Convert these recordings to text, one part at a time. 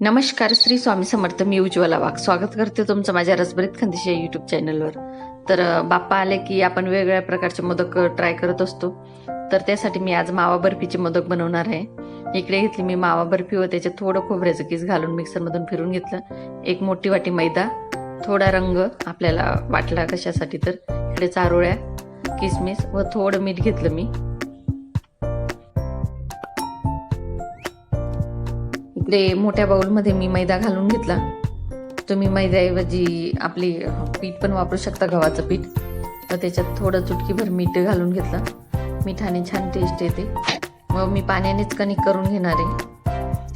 नमस्कार श्री स्वामी समर्थ मी उज्ज्वला वाघ. स्वागत करते तुमचं माझ्या रसभरीत खंदेशी यूट्यूब चॅनलवर तर बाप्पा आले की आपण वेगवेगळ्या प्रकारचे मोदक ट्राय करत असतो. तर त्यासाठी मी आज मावा बर्फीचे मोदक बनवणार आहे. इकडे घेतली मी मावा बर्फी व त्याच्यात थोडं खोबऱ्याचं किस घालून मिक्सरमधून फिरून घेतलं. एक मोठी वाटी मैदा थोडा रंग आपल्याला वाटला कशासाठी तर इकडे चारोळ्या किसमिस व थोडं मीठ घेतलं मी. इकडे मोठ्या बाऊलमध्ये मी मैदा घालून घेतला. तुम्ही मैद्याऐवजी आपली पीठ पण वापरू शकता गव्हाचं पीठ. तर त्याच्यात थोडं चुटकीभर मीठ घालून घेतलं. मिठाने छान टेस्ट येते. मग मी पाण्यानेच कणिक करून घेणार आहे.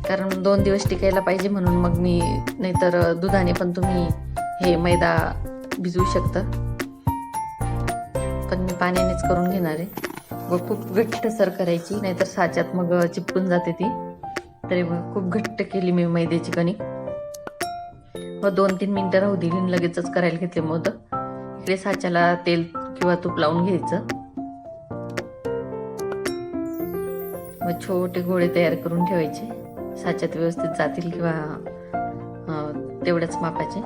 कारण दोन दिवस टिकायला पाहिजे म्हणून मग मी नाहीतर दुधाने पण तुम्ही हे मैदा भिजवू शकता. पण मी पाण्यानेच करून घेणार आहे. व खूप घट्टसर करायची नाहीतर साच्यात मग चिपकून जाते ती. तरी मग खूप घट्ट केली मी मैद्याची कणिक व दोन तीन मिनटं राहू दिली आणि लगेचच करायला घेतले मोदक इकडे साच्याला तेल किंवा तूप लावून घ्यायचं. व छोटे गोळे तयार करून ठेवायचे. साच्यात व्यवस्थित जातील किंवा तेवढ्याच मापाचे.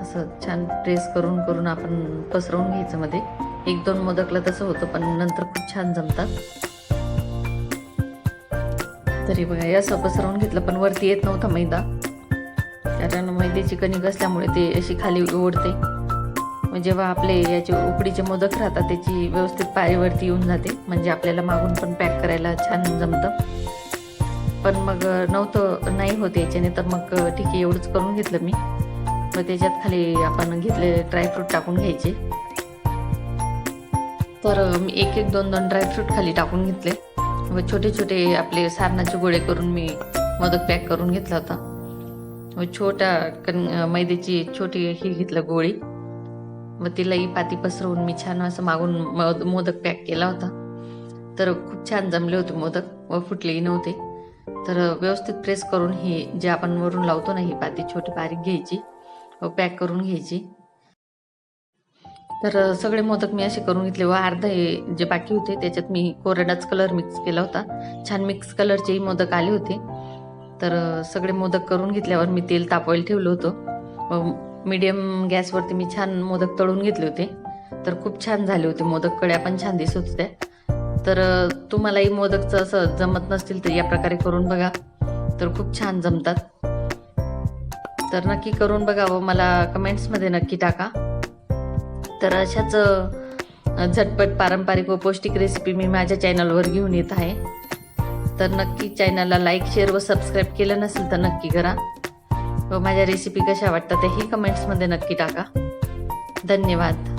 असं छान प्रेस करून करून आपण पसरवून घ्यायचं मध्ये. एक दोन मोदकला तसं होतं पण नंतर खूप छान जमतात. तरी बघा या असं पसरवून घेतलं पण वरती येत नव्हता मैदा. कारण मैद्याची कणिक असल्यामुळे ते अशी खाली ओढते. मग जेव्हा आपले याचे उकडीचे मोदक राहतात त्याची व्यवस्थित पायरीवरती येऊन जाते. म्हणजे आपल्याला मागून पण पॅक करायला छान जमतं. पण मग नव्हतं नाही होत याच्याने तर मग ठीक आहे एवढंच करून घेतलं मी. मग त्याच्यात खाली आपण घेतले ड्रायफ्रूट टाकून घ्यायचे. तर मी एक एक दोन दोन ड्रायफ्रूट खाली टाकून घेतले. व छोटे छोटे आपले सारणाचे गोळे करून मी मोदक पॅक करून घेतला होता. व छोट्या कण मैद्याची छोटी ही घेतलं गोळी. व तिलाही पाती पसरवून मी छान असं मागून मोदक पॅक केला होता. तर खूप छान जमले होते मोदक व फुटलेही नव्हते. तर व्यवस्थित प्रेस करून ही जे आपण वरून लावतो ना ही पाती छोटी बारीक घ्यायची व पॅक करून घ्यायची. तर सगळे मोदक मी असे करून घेतले व अर्धा हे जे बाकी होते त्याच्यात मी कोरडाच कलर मिक्स केला होता. छान मिक्स कलरचेही मोदक आले होते. तर सगळे मोदक करून घेतल्यावर मी तेल तापवायला ठेवलं होतं. मीडियम गॅसवरती मी छान मोदक तळून घेतले होते. तर खूप छान झाले होते मोदक. कड्या पण छान दिसत होत्या. तर तुम्हालाही मोदकचं असं जमत नसतील तर या प्रकारे करून बघा. तर खूप छान जमतात. तर नक्की करून बघा व मला कमेंट्समध्ये नक्की टाका. तर अशाच झटपट पारंपरिक व पौष्टिक रेसिपी मी माझ्या चॅनलवर घेऊन येत आहे. तर नक्की चॅनलला लाईक शेअर व सबस्क्राईब केलं नसेल तर नक्की करा. व माझ्या रेसिपी कशा वाटतात तेही कमेंट्समध्ये नक्की टाका. धन्यवाद.